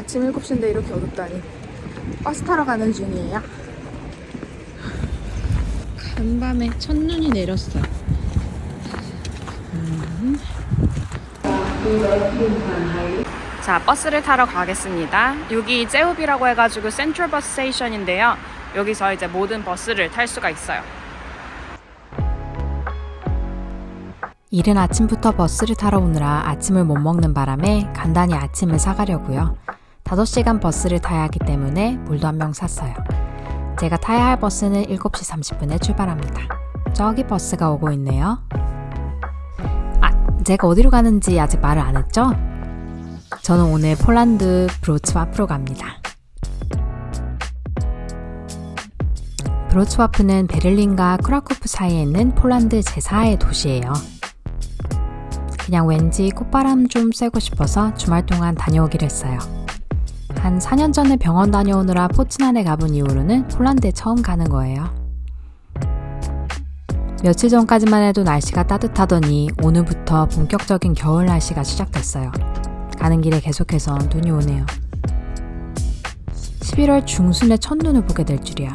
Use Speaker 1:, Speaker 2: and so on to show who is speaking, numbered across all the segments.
Speaker 1: 아침 7시인데 이렇게 어둡다니. 버스 타러 가는 중이에요. 간밤에 첫눈이 내렸어요. 음. 자, 버스를 타러 가겠습니다. 여기 제우비라고 해가지고 센트럴 버스 스테이션인데요. 여기서 이제 모든 버스를 탈 수가 있어요.
Speaker 2: 이른 아침부터 버스를 타러 오느라 아침을 못 먹는 바람에 간단히 아침을 사가려고요. 5시간 버스를 타야 하기 때문에 물도 한 병 샀어요. 제가 타야 할 버스는 7시 30분에 출발합니다. 저기 버스가 오고 있네요. 아, 제가 어디로 가는지 아직 말을 안 했죠? 저는 오늘 폴란드 브로츠와프로 갑니다. 브로츠와프는 베를린과 크라쿠프 사이에 있는 폴란드 제4의 도시예요. 그냥 왠지 콧바람 좀 쐬고 싶어서 주말 동안 다녀오기로 했어요. 한 4년 전에 병원 다녀오느라 포츠난에 가본 이후로는 폴란드에 처음 가는 거예요. 며칠 전까지만 해도 날씨가 따뜻하더니 오늘부터 본격적인 겨울 날씨가 시작됐어요. 가는 길에 계속해서 눈이 오네요. 11월 중순에 첫눈을 보게 될 줄이야.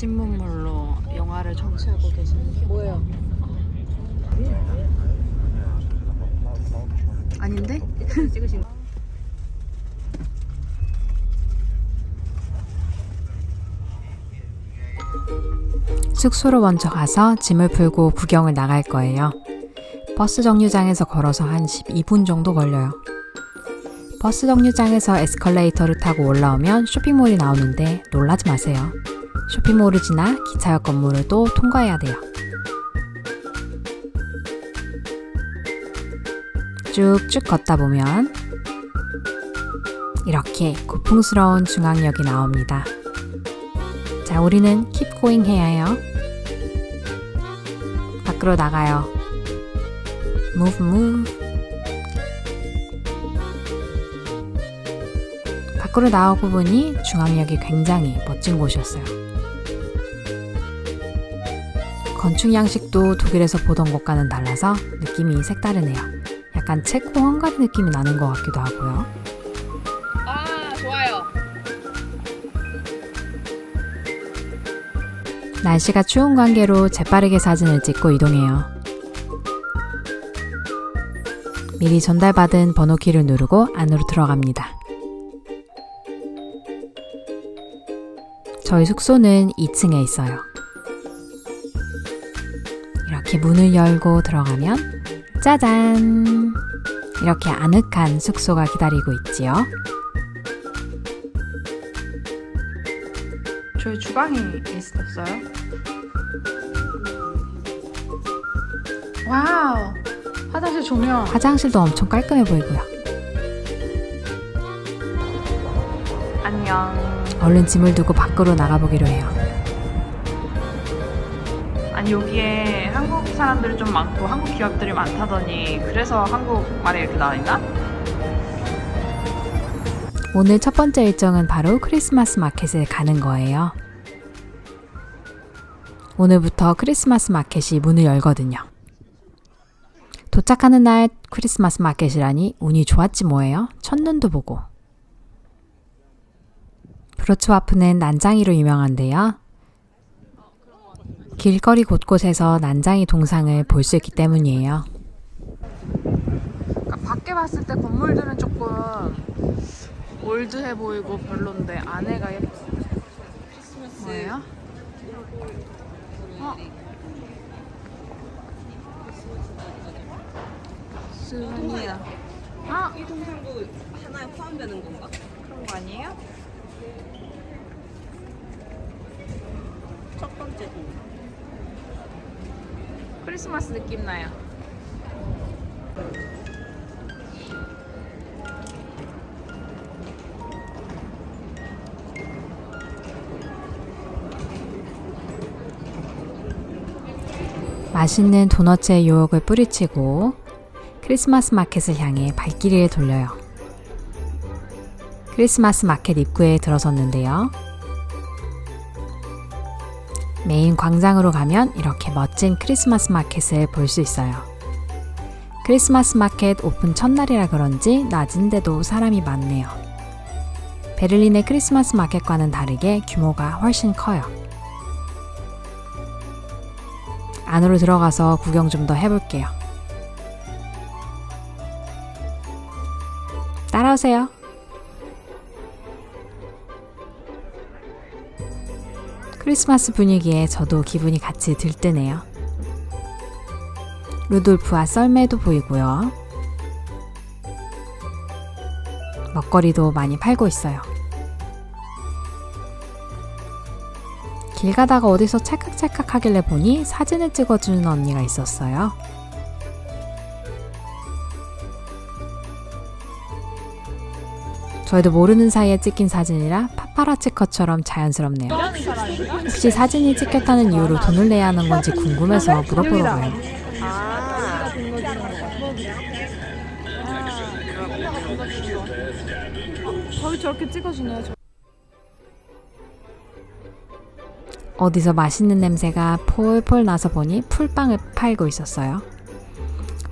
Speaker 1: 신문물로 영화를 청취하고 계시는 게 뭐예요? 아닌데?
Speaker 3: 찍으신 거.
Speaker 2: 숙소로 먼저 가서 짐을 풀고 구경을 나갈 거예요. 버스 정류장에서 걸어서 한 12분 정도 걸려요. 버스 정류장에서 에스컬레이터를 타고 올라오면 쇼핑몰이 나오는데 놀라지 마세요. 쇼핑몰을 지나 기차역 건물을 또 통과해야 돼요. 쭉쭉 걷다 보면 이렇게 고풍스러운 중앙역이 나옵니다. 자, 우리는 going 해야 해요. 밖으로 나가요. move, move. 밖으로 나오고 보니 중앙역이 굉장히 멋진 곳이었어요. 건축 양식도 독일에서 보던 것과는 달라서 느낌이 색다르네요. 약간 체코 헝가리 느낌이 나는 것 같기도 하고요.
Speaker 1: 아, 좋아요.
Speaker 2: 날씨가 추운 관계로 재빠르게 사진을 찍고 이동해요. 미리 전달받은 번호키를 누르고 안으로 들어갑니다. 저희 숙소는 2층에 있어요. 이렇게 문을 열고 들어가면 짜잔! 이렇게 아늑한 숙소가 기다리고 있지요.
Speaker 1: 저희 주방이 있었어요. 와우. 화장실 조명.
Speaker 2: 화장실도 엄청 깔끔해 보이고요.
Speaker 1: 안녕.
Speaker 2: 얼른 짐을 두고 밖으로 나가보기로 해요.
Speaker 1: 아니 여기에 한국 사람들이 좀 많고 한국 기업들이 많다더니 그래서 한국 말이 이렇게 나와 있나?
Speaker 2: 오늘 첫 번째 일정은 바로 크리스마스 마켓에 가는 거예요. 오늘부터 크리스마스 마켓이 문을 열거든요. 도착하는 날 크리스마스 마켓이라니 운이 좋았지 뭐예요. 첫눈도 보고. 브로츠와프는 난장이로 유명한데요. 길거리 곳곳에서 난장이 동상을 볼 수 있기 때문이에요.
Speaker 1: 그러니까 밖에 봤을 때 건물들은 조금 올드해 보이고 별론데 안에가 예뻐. 뭐예요? 어. 수분이야.
Speaker 3: 아이 동상도 하나에 포함되는 건가?
Speaker 1: 그런 거 아니에요?
Speaker 3: 첫 번째 동.
Speaker 1: 크리스마스 느낌 나요.
Speaker 2: 맛있는 도너츠의 유혹을 뿌리치고 크리스마스 마켓을 향해 발길이를 돌려요. 크리스마스 마켓 입구에 들어섰는데요. 메인 광장으로 가면 이렇게 멋진 크리스마스 마켓을 볼 수 있어요. 크리스마스 마켓 오픈 첫날이라 그런지 낮인데도 사람이 많네요. 베를린의 크리스마스 마켓과는 다르게 규모가 훨씬 커요. 안으로 들어가서 구경 좀 더 해볼게요. 따라오세요. 크리스마스 분위기에 저도 기분이 같이 들뜨네요. 루돌프와 썰매도 보이고요. 먹거리도 많이 팔고 있어요. 길 가다가 어디서 찰칵찰칵 하길래 보니 사진을 찍어주는 언니가 있었어요. 저희도 모르는 사이에 찍힌 사진이라 파파라치 컷처럼 자연스럽네요. 혹시 사진이 찍혔다는 이유로 돈을 내야 하는 건지 궁금해서.
Speaker 1: 아. 저희 저렇게 찍어주네요.
Speaker 2: 어디서 맛있는 냄새가 폴폴 나서 보니 풀빵을 팔고 있었어요.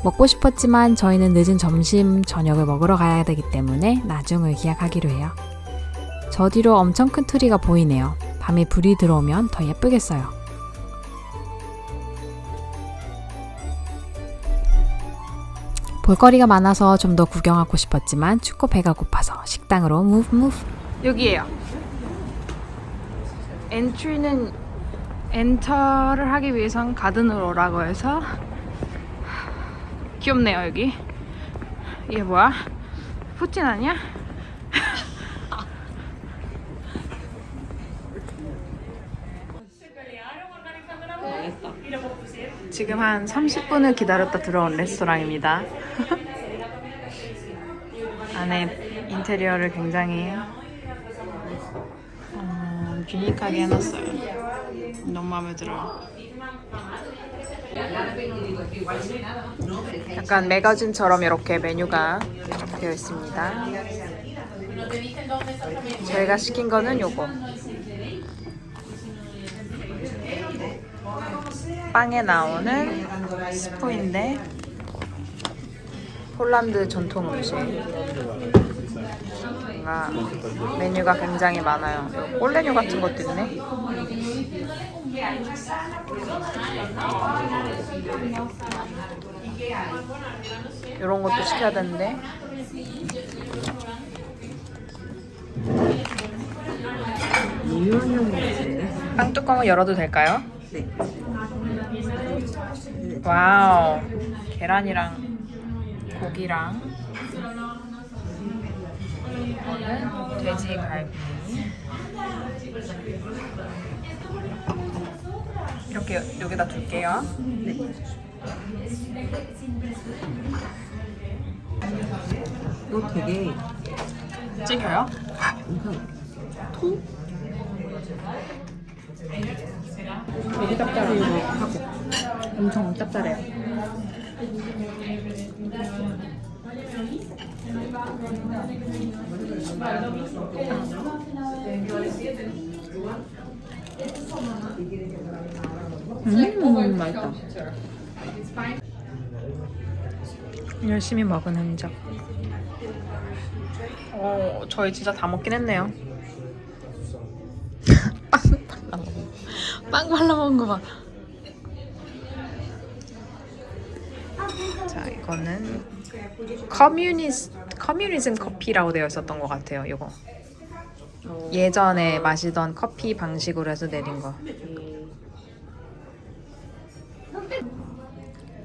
Speaker 2: 먹고 싶었지만 저희는 늦은 점심, 저녁을 먹으러 가야 되기 때문에 나중을 기약하기로 해요. 저 뒤로 엄청 큰 트리가 보이네요. 밤에 불이 들어오면 더 예쁘겠어요. 볼거리가 많아서 좀 더 구경하고 싶었지만 춥고 배가 고파서 식당으로 무브 무브.
Speaker 1: 여기에요. 엔트리는 엔터를 하기 위해선 가든으로 오라고 해서 귀엽네요 여기. 이게 뭐야? 푸틴 아니야? 지금 한 30분을 기다렸다 들어온 레스토랑입니다. 안에 인테리어를 굉장히 어, 유니크하게 해놨어요. 너무 마음에 들어요. 약간 매거진처럼 이렇게 메뉴가 되어 있습니다. 저희가 시킨 거는 요거. 빵에 나오는 스포인데 폴란드 전통 음식. 뭔가 메뉴가 굉장히 많아요. 꼴레뉴 같은 것도 있네. 이런 것도 시켜야 되는데. 빵 뚜껑을 열어도 될까요?
Speaker 3: 네.
Speaker 1: 와우. 계란이랑 고기랑 이거는 돼지 갈비. 이렇게 여- 여기다 둘게요.
Speaker 3: 이거 되게
Speaker 1: 찍혀요?
Speaker 3: 통?
Speaker 1: 되게 짭짤해요. 엄청 짭짤해요.
Speaker 3: 음, 맛있다.
Speaker 1: 열심히 먹은 흔적. 어, 저희 진짜 다 먹긴 했네요. 빵 발라 먹은 거. 빵 발라 먹은 거 봐. 자, 이거는 커뮤니스 커뮤니즘 커피라고 되어 있었던 것 같아요. 이거 어. 예전에 마시던 커피 방식으로 해서 내린 거.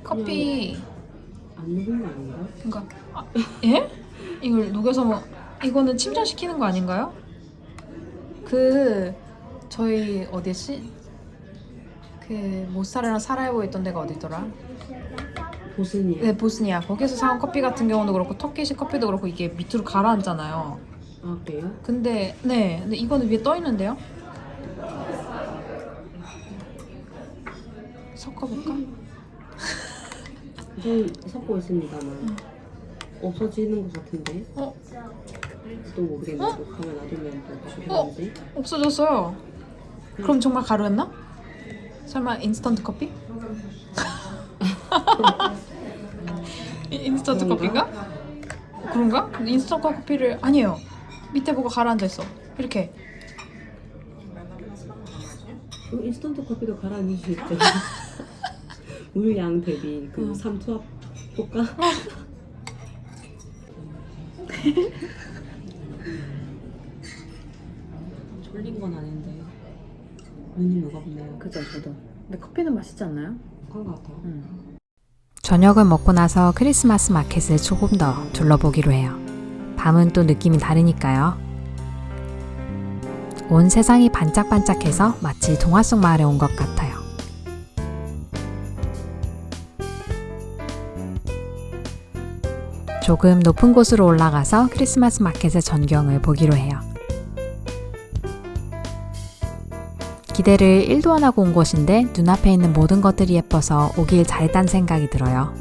Speaker 1: 커피
Speaker 3: 안 녹은 거 아닌가?
Speaker 1: 그러니까 아, 예? 이걸 녹여서 뭐 이거는 침전시키는 거 아닌가요? 그 저희 어디지? 그 모사르랑 사라이보에 있던 데가 어디더라?
Speaker 3: 보스니아.
Speaker 1: 네 보스니아 거기서 사온 커피 같은 경우도 그렇고 터키식 커피도 그렇고 이게 밑으로 가라앉잖아요.
Speaker 3: 아 그래요?
Speaker 1: 근데 네 근데 이거는 위에 떠 있는데요? 섞어볼까?
Speaker 3: 좀 섞고 있습니다만 없어지는 것 같은데
Speaker 1: 어
Speaker 3: 또 모르겠네. 또 가만 놔두면 또 주셨는데.
Speaker 1: 없어졌어요. 그럼 정말 가루였나? 설마 인스턴트 커피? 이- 인스턴트? 커피인가? 그런가? 인스턴트 커피를 아니에요. 밑에 뭐가 가라앉아 있어. 이렇게.
Speaker 3: 그 인스턴트 커피도 가라앉을 수 있죠. 물량 대비 그
Speaker 1: 어.
Speaker 3: 삼투압 효과. 졸린 건 아닌데 눈이 무겁네요.
Speaker 4: 그죠 저도 근데 커피는 맛있지 않나요?
Speaker 3: 그런 것 같아요.
Speaker 2: 저녁을 먹고 나서 크리스마스 마켓을 조금 더 둘러보기로 해요. 밤은 또 느낌이 다르니까요. 온 세상이 반짝반짝해서 마치 동화 속 마을에 온 것 같아요. 조금 높은 곳으로 올라가서 크리스마스 마켓의 전경을 보기로 해요. 기대를 1도 안 하고 온 곳인데 눈앞에 있는 모든 것들이 예뻐서 오길 잘했다는 생각이 들어요.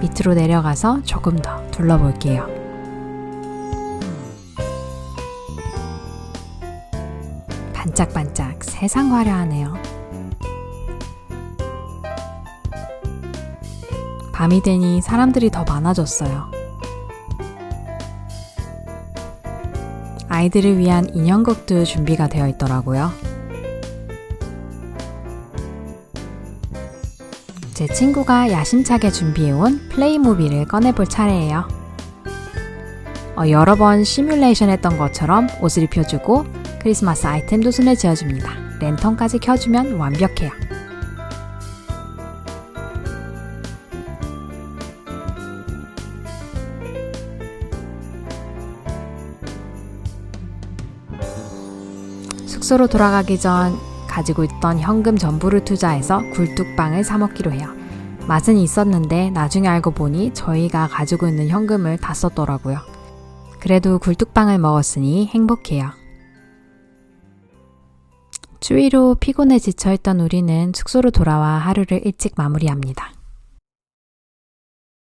Speaker 2: 밑으로 내려가서 조금 더 둘러볼게요. 반짝반짝 세상 화려하네요. 밤이 되니 사람들이 더 많아졌어요. 아이들을 위한 인형극도 준비가 되어 있더라고요. 제 친구가 야심차게 준비해온 플레이무비를 꺼내볼 차례예요. 어, 여러 번 시뮬레이션 했던 것처럼 옷을 입혀주고 크리스마스 아이템도 손에 쥐어줍니다. 랜턴까지 켜주면 완벽해요. 숙소로 돌아가기 전 가지고 있던 현금 전부를 투자해서 굴뚝빵을 사 먹기로 해요. 맛은 있었는데 나중에 알고 보니 저희가 가지고 있는 현금을 다 썼더라고요. 그래도 굴뚝빵을 먹었으니 행복해요. 추위로 피곤해 지쳐있던 우리는 숙소로 돌아와 하루를 일찍 마무리합니다.